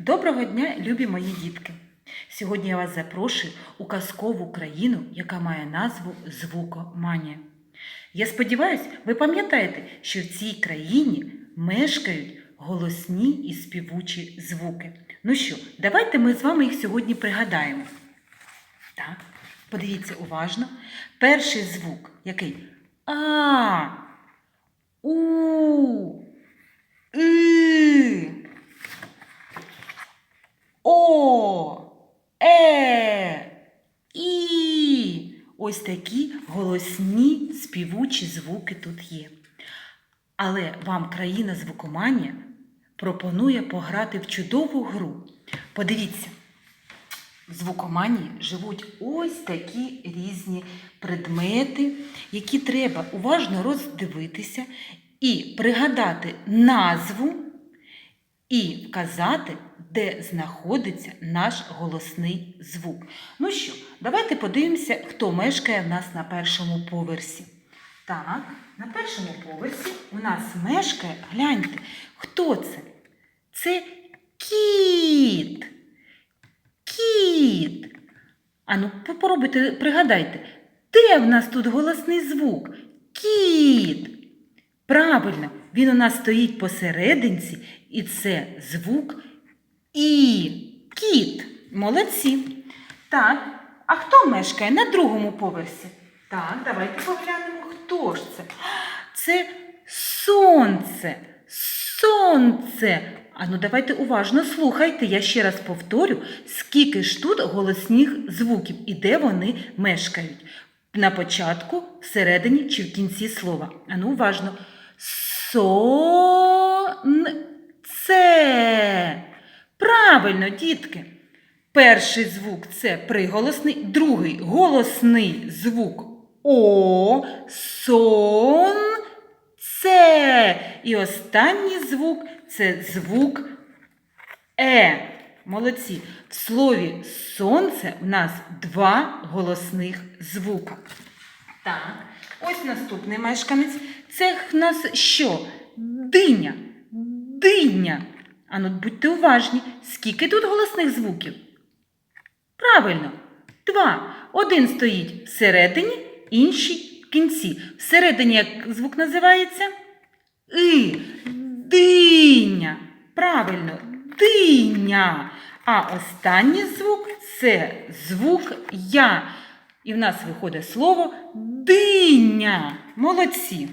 Доброго дня, любі мої дітки! Сьогодні я вас запрошую у казкову країну, яка має назву Звукоманія. Я сподіваюся, ви пам'ятаєте, що в цій країні мешкають голосні і співучі звуки. Ну що, давайте ми з вами їх сьогодні пригадаємо. Так, подивіться уважно. Перший звук який? А. У. И. О, Е, І. Ось такі голосні співучі звуки тут є. Але вам країна звукоманія пропонує пограти в чудову гру. Подивіться, в звукоманії живуть ось такі різні предмети, які треба уважно роздивитися і пригадати назву і вказати, де знаходиться наш голосний звук. Ну що, давайте подивимося, хто мешкає в нас на першому поверсі. Так, на першому поверсі у нас мешкає, гляньте, хто це? Це кіт. Кіт. Ану, попробуйте, пригадайте, де в нас тут голосний звук? Кіт. Правильно, він у нас стоїть посерединці, і це звук І. Кіт. Молодці. Так, а хто мешкає на другому поверсі? Так, давайте поглянемо, хто ж це. Це сонце. Сонце. А ну давайте уважно слухайте. Я ще раз повторю, скільки ж тут голосних звуків і де вони мешкають. На початку, всередині чи в кінці слова. А ну уважно. Сонце. Правильно, дітки. Перший звук це приголосний, другий голосний звук О, сон, це. І останній звук це звук Е. Молодці. В слові сонце у нас два голосних звука. Так, ось наступний мешканець. Це в нас що? Диня. Диня. Ану, будьте уважні, скільки тут голосних звуків? Правильно, два. Один стоїть всередині, інший в кінці. Всередині як звук називається? И. Диня. Правильно, диня. А останній звук це звук Я. І в нас виходить слово диня. Молодці.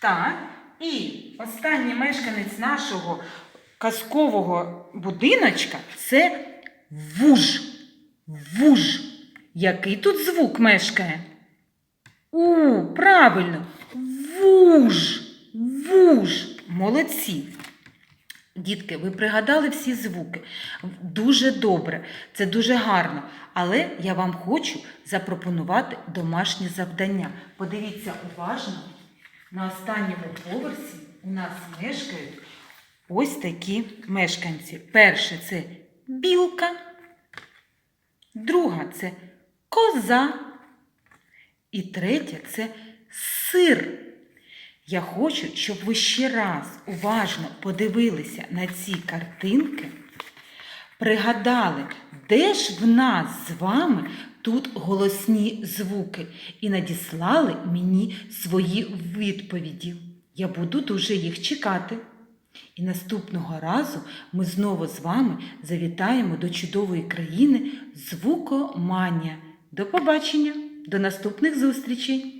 Так, і останній мешканець нашого казкового будиночка це вуж. Вуж. Який тут звук мешкає? У, правильно. Вуж. Вуж. Молодці. Дітки, ви пригадали всі звуки. Дуже добре, це дуже гарно. Але я вам хочу запропонувати домашнє завдання. Подивіться уважно, на останньому поверсі у нас мешкають ось такі мешканці. Перше це білка, друга це коза. І третє це сир. Я хочу, щоб ви ще раз уважно подивилися на ці картинки, пригадали, де ж в нас з вами тут голосні звуки, і надіслали мені свої відповіді. Я буду дуже їх чекати. І наступного разу ми знову з вами завітаємо до чудової країни Звукоманія. До побачення, до наступних зустрічей!